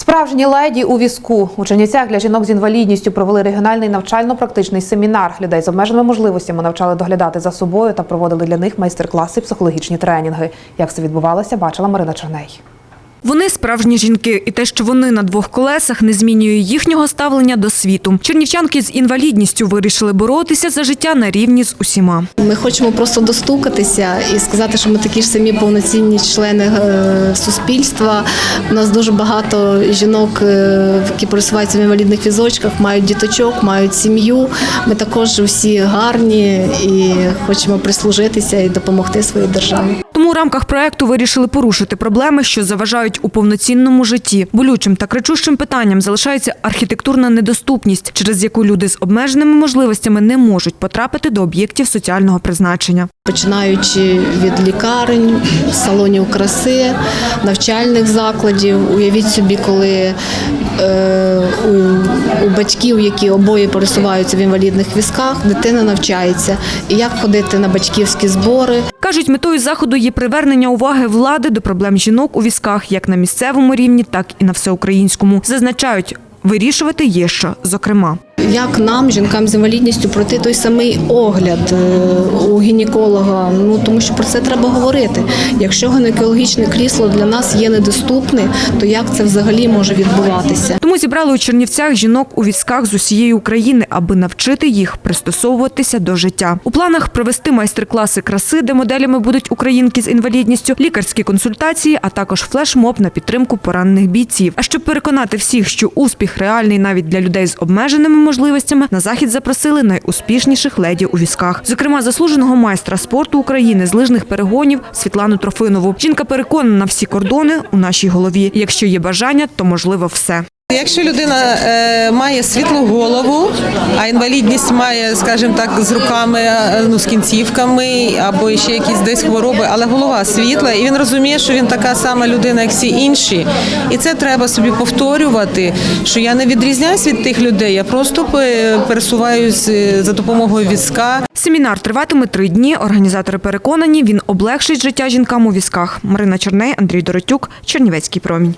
Справжні леді у візку у Чернівцях для жінок з інвалідністю провели регіональний навчально-практичний семінар. Людей з обмеженими можливостями навчали доглядати за собою та проводили для них майстер-класи, психологічні тренінги. Як це відбувалося, бачила Марина Черней. Вони справжні жінки, і те, що вони на двох колесах, не змінює їхнього ставлення до світу. Чернівчанки з інвалідністю вирішили боротися за життя на рівні з усіма. Ми хочемо просто достукатися і сказати, що ми такі ж самі повноцінні члени е, суспільства. У нас дуже багато жінок, е, які пересуваються в інвалідних візочках, мають діточок, мають сім'ю. Ми також всі гарні і хочемо прислужитися і допомогти своїй державі. У рамках проекту вирішили порушити проблеми, що заважають у повноцінному житті. Болючим та кричущим питанням залишається архітектурна недоступність, через яку люди з обмеженими можливостями не можуть потрапити до об'єктів соціального призначення. Починаючи від лікарень, салонів краси, навчальних закладів. Уявіть собі, коли е, у, батьків, які обоє пересуваються в інвалідних візках, дитина навчається. І як ходити на батьківські збори, Кажуть, метою заходу є привернення уваги влади до проблем жінок у візках як на місцевому рівні, так і на всеукраїнському. Зазначають, вирішувати є що, зокрема. Як нам, жінкам з інвалідністю, пройти той самий огляд е, у гінеколога. Ну тому що про це треба говорити. Якщо гінекологічне крісло для нас є недоступне, то як це взагалі може відбуватися? Тому зібрали у Чернівцях жінок у візках з усієї України, аби навчити їх пристосовуватися до життя. У планах провести майстер-класи краси, де моделями будуть українки з інвалідністю, лікарські консультації, а також флешмоб на підтримку поранених бійців. А щоб переконати всіх, що успіх реальний навіть для людей з обмеженими можливостями, на захід запросили найуспішніших леді у візках. Зокрема, заслуженого майстра спорту України з лижних перегонів Світлану Трофинову. Жінка переконана, всі кордони у нашій голові. Якщо є бажання, то можливо все. Якщо людина е, має світлу голову, а інвалідність має, скажімо так, з руками, е, ну з кінцівками або ще якісь десь хвороби, але голова світла, і він розуміє, що він така сама людина, як всі інші. І це треба собі повторювати, що я не відрізняюсь від тих людей, я просто пе- пересуваюсь е, за допомогою візка. Семінар триватиме три дні. Організатори переконані, він облегшить життя жінкам у візках. Марина Черней, Андрій Доротюк, Чернівецький промінь.